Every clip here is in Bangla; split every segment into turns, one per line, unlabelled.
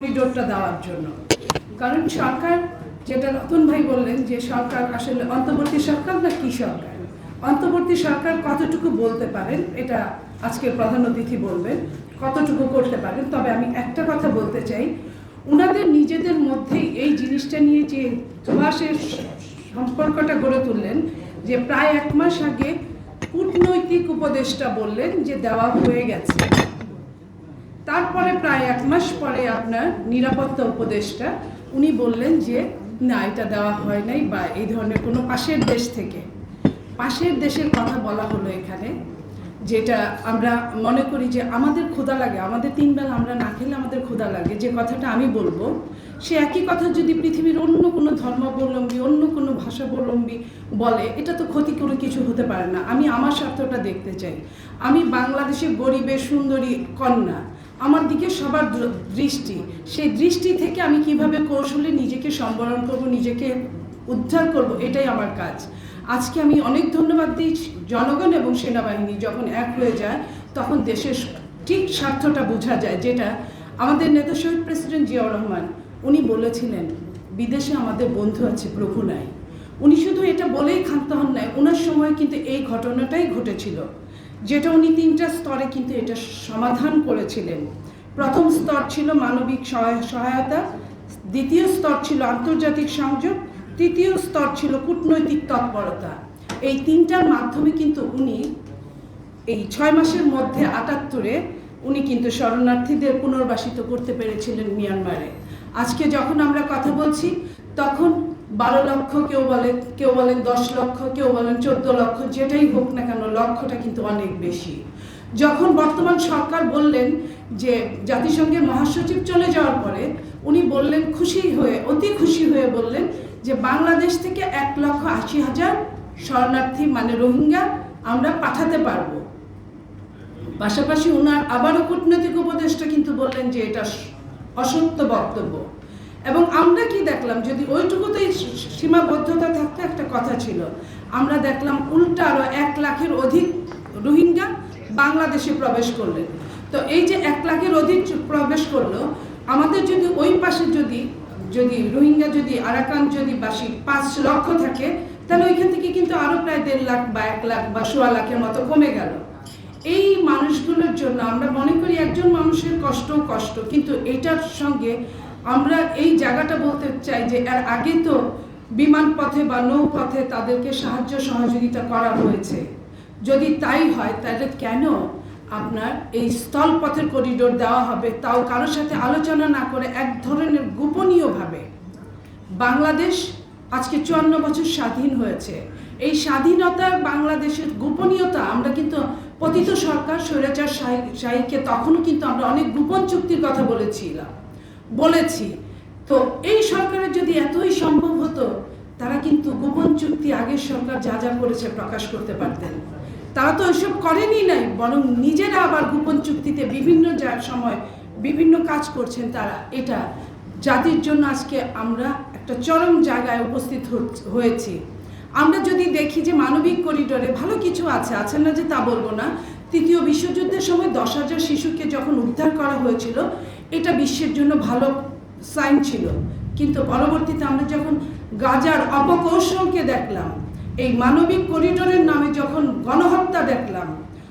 করিডোরটা দেওয়ার জন্য। কারণ সরকার, যেটা রতন ভাই বললেন যে সরকার আসলে অন্তর্বর্তী সরকার না কি সরকার? অন্তর্বর্তী সরকার কতটুকু বলতে পারেন? এটা আজকের প্রধান অতিথি বলবেন, কতটুকু করতে পারেন? তবে আমি একটা কথা বলতে চাই, উনাদের নিজেদের মধ্যেই এই জিনিসটা নিয়ে যে ধোয়াশের সম্পর্কটা গড়ে তুললেন, যে প্রায় এক মাস আগে কূটনৈতিক উপদেশটা বললেন যে দেওয়া হয়ে গেছে। তারপরে প্রায় এক মাস পরে আপনার নিরাপত্তা উপদেষ্টা, উনি বললেন যে, না, এটা দেওয়া হয় নাই বা এই ধরনের কোনো পাশের দেশ থেকে। পাশের দেশের কথা বলা হলো এখানে, যেটা আমরা মনে করি যে আমাদের ক্ষুধা লাগে, আমাদের তিন বেলা আমরা না খেলে আমাদের ক্ষুধা লাগে, যে কথাটা আমি বলব, সে একই কথা যদি পৃথিবীর অন্য কোনো ধর্মাবলম্বী, অন্য কোনো ভাষাবলম্বী বলে, এটা তো ক্ষতি করে কিছু হতে পারে না। আমি আমার স্বার্থটা দেখতে চাই। আমি বাংলাদেশের গরিবের, সুন্দরী কন্যা আমার দিকে সবার দৃষ্টি। সেই দৃষ্টি থেকে আমি কীভাবে কৌশলে নিজেকে সম্বরণ করব, নিজেকে উদ্ধার করব, এটাই আমার কাজ। আজকে আমি অনেক ধন্যবাদ দিই জনগণ এবং সেনাবাহিনী যখন এক হয়ে যায়, তখন দেশের ঠিক স্বার্থটা বোঝা যায়, যেটা আমাদের নেতা শহীদ প্রেসিডেন্ট জিয়াউর রহমান, উনি বলেছিলেন, বিদেশে আমাদের বন্ধু আছে প্রভু নাই। উনি শুধু এটা বলেই ক্ষান্ত হন নাই ওনার সময় কিন্তু এই ঘটনাটাই ঘটেছিল। যেটা উনি তিনটা স্তরে কিন্তু এটা সমাধান করেছিলেন। প্রথম স্তর ছিল মানবিক সহায়- সহায়তা, দ্বিতীয় স্তর ছিল আন্তর্জাতিক সংযোগ, তৃতীয় স্তর ছিল কূটনৈতিক তৎপরতা। এই তিনটার মাধ্যমে কিন্তু উনি এই ছয় মাসের মধ্যে আটাত্তরে উনি কিন্তু শরণার্থীদের পুনর্বাসিত করতে পেরেছিলেন মিয়ানমারে। আজকে যখন আমরা কথা বলছি তখন বারো লক্ষ কেউ বলে কেউ বলেন দশ লক্ষ, কেউ বলেন চোদ্দ লক্ষ, যেটাই হোক না কেন লক্ষ্যটা কিন্তু অনেক বেশি। যখন বর্তমান সরকার বললেন যে জাতিসংঘের মহাসচিব চলে যাওয়ার পরে উনি বললেন খুশি হয়ে, অতি খুশি হয়ে বললেন যে বাংলাদেশ থেকে এক লক্ষ আশি হাজার শরণার্থী মানে রোহিঙ্গা আমরা পাঠাতে পারব। পাশাপাশি ওনার আবারও কূটনৈতিক উপদেষ্টা কিন্তু বললেন যে এটা অসত্য বক্তব্য। এবং আমরা কি দেখলাম? যদি ওইটুকুতেই সীমাবদ্ধতা থাকতে, একটা কথা ছিল। আমরা দেখলাম উল্টা আরও এক লাখের অধিক রোহিঙ্গা বাংলাদেশে প্রবেশ করলেন তো এই যে এক লাখের অধিক প্রবেশ করল, আমাদের যদি ওই পাশে যদি যদি রোহিঙ্গা যদি, আরাকান যদি বাসী পাঁচ লক্ষ থাকে, তাহলে ওইখান থেকে কিন্তু আরও প্রায় দেড় লাখ বা এক লাখ বা সোয়া লাখের মতো কমে গেল। এই মানুষগুলোর জন্য আমরা মনে করি একজন মানুষের কষ্ট কষ্ট, কিন্তু এটার সঙ্গে আমরা এই জায়গাটা বলতে চাই যে এর আগে তো বিমান পথে বা নৌপথে তাদেরকে সাহায্য সহযোগিতা করা হয়েছে। যদি তাই হয়, তাহলে কেন আপনার এই স্থলপথের করিডোর দেওয়া হবে? তাও কারোর সাথে আলোচনা না করে এক ধরনের গোপনীয়ভাবে। বাংলাদেশ আজকে চুয়ান্ন বছর স্বাধীন হয়েছে। এই স্বাধীনতার বাংলাদেশের গোপনীয়তা আমরা কিন্তু পতিত সরকার, স্বৈরাচার শাহীকে তখনও কিন্তু আমরা অনেক গোপন চুক্তির কথা বলেছিলাম। বলেছি। তো এই সরকারের যদি এতই সম্ভব হতো, তারা কিন্তু গোপন চুক্তি আগের সরকার যা যা করেছে প্রকাশ করতে পারতেন। তারা তো এসব করেনি নাই, বরং নিজেরা আবার গোপন চুক্তিতে বিভিন্ন যা- সময় বিভিন্ন কাজ করছেন তারা। এটা জাতির জন্য আজকে আমরা একটা চরম জায়গায় উপস্থিত হয়েছি। আমরা যদি দেখি যে মানবিক করিডোরে ভালো কিছু আছে আছে না যে তা বলব না। তৃতীয় বিশ্বযুদ্ধের সময় দশ হাজার শিশুকে যখন উদ্ধার করা হয়েছিল এটা বিশ্বের জন্য ভালো সাইন ছিল। কিন্তু পরবর্তীতে আমরা যখন গাজার অপকৌশলকে দেখলাম, এই মানবিক করিডোরের নামে যখন গণহত্যা দেখলাম,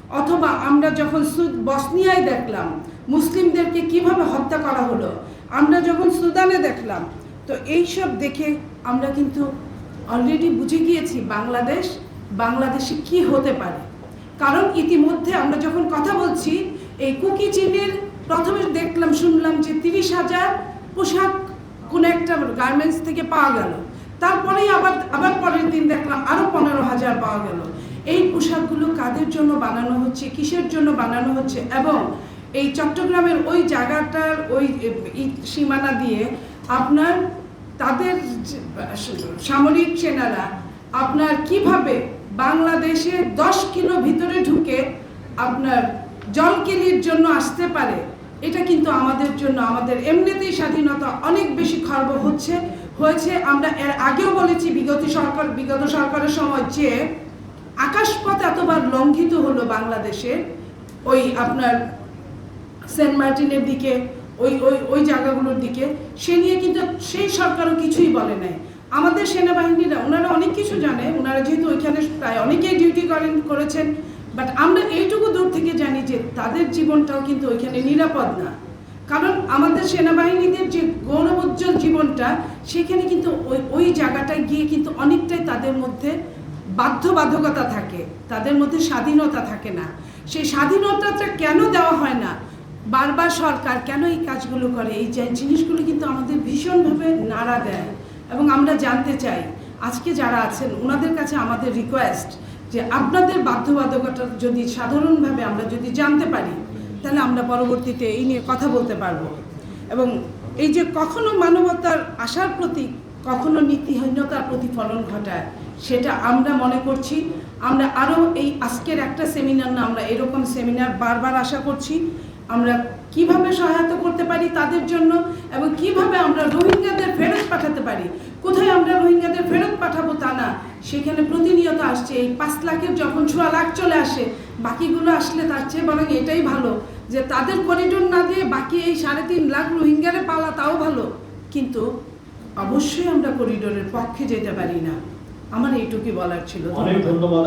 অথবা আমরা যখন সুদ- বসনিয়ায় দেখলাম, মুসলিমদেরকে কীভাবে হত্যা করা হলো, আমরা যখন সুদানে দেখলাম, তো এইসব দেখে আমরা কিন্তু অলরেডি বুঝে গিয়েছি বাংলাদেশ, বাংলাদেশে কি হতে পারে। কারণ ইতিমধ্যে আমরা যখন কথা বলছি এই কুকি চিনের প্রথমে দেখলাম, শুনলাম যে তিরিশ হাজার পোশাক কোনো একটা গার্মেন্টস থেকে পাওয়া গেল। তারপরেই আবার আবার পরের দিন দেখলাম আরও পনেরো হাজার পাওয়া গেল। এই পোশাকগুলো কাদের জন্য বানানো হচ্ছে, কিসের জন্য বানানো হচ্ছে, এবং এই চট্টগ্রামের ওই জায়গাটার ওই সীমানা দিয়ে আপনার তাদের সামরিক সেনারা আপনার কীভাবে বাংলাদেশে দশ কিলো ভিতরে ঢুকে আপনার জলকেলির জন্য আসতে পারে, এটা কিন্তু আমাদের জন্য, আমাদের এমনিতেই স্বাধীনতা অনেক বেশি খর্ব হচ্ছে, হয়েছে, আমরা এর আগেও বলেছি বিগত সরকার, বিগত সরকারের সময় যে আকাশপথ এতবার লঙ্ঘিত হলো বাংলাদেশে, ওই আপনার সেন্ট মার্টিনের দিকে, ওই ওই ওই জায়গাগুলোর দিকে, সে নিয়ে কিন্তু সেই সরকারও কিছুই বলে নাই। আমাদের সেনাবাহিনীরা, ওনারা অনেক কিছু জানে, ওনারা যেহেতু ওইখানে প্রায় অনেকেই ডিউটি করেন, করেছেন বাট আমরা এইটুকু দূর থেকে জানি যে তাদের জীবনটাও কিন্তু ওইখানে নিরাপদ না। কারণ আমাদের সেনাবাহিনীদের যে গৌরবোজ্জ্বল জীবনটা, সেখানে কিন্তু ওই ওই জায়গাটায় গিয়ে কিন্তু অনেকটাই তাদের মধ্যে বাধ্যবাধকতা থাকে, তাদের মধ্যে স্বাধীনতা থাকে না। সেই স্বাধীনতাটা কেন দেওয়া হয় না? বারবার সরকার কেন এই কাজগুলো করে? এই যে জিনিসগুলো কিন্তু আমাদের ভীষণভাবে নাড়া দেয়। এবং আমরা জানতে চাই, আজকে যারা আছেন, ওনাদের কাছে আমাদের রিকোয়েস্ট যে আপনাদের বাধ্যবাধকতা যদি সাধারণভাবে আমরা যদি জানতে পারি, তাহলে আমরা পরবর্তীতে এই নিয়ে কথা বলতে পারব। এবং এই যে কখনো মানবতার আশার প্রতি, কখনো নীতিহীনতার প্রতিফলন ঘটায়, সেটা আমরা মনে করছি। আমরা আরও এই আজকের একটা সেমিনার না, আমরা এরকম সেমিনার বারবার আশা করছি। আমরা কীভাবে সহায়তা করতে পারি তাদের জন্য এবং কীভাবে আমরা রোহিঙ্গাদের ফেরত পাঠাতে পারি? কোথায় আমরা রোহিঙ্গাদের ফেরত পাঠাবো তা না? সেখানে প্রতিনিয়ত আসছে। এই পাঁচ লাখের যখন ছোয়া লাখ চলে আসে, বাকিগুলো আসলে তার চেয়ে বরং এটাই ভালো যে তাদের করিডোর না দিয়ে বাকি এই সাড়ে তিন লাখ রোহিঙ্গারে পালা তাও ভালো। কিন্তু অবশ্যই আমরা করিডোরের পক্ষে যেতে পারি না। আমার এইটুকুই বলার ছিল। ধন্যবাদ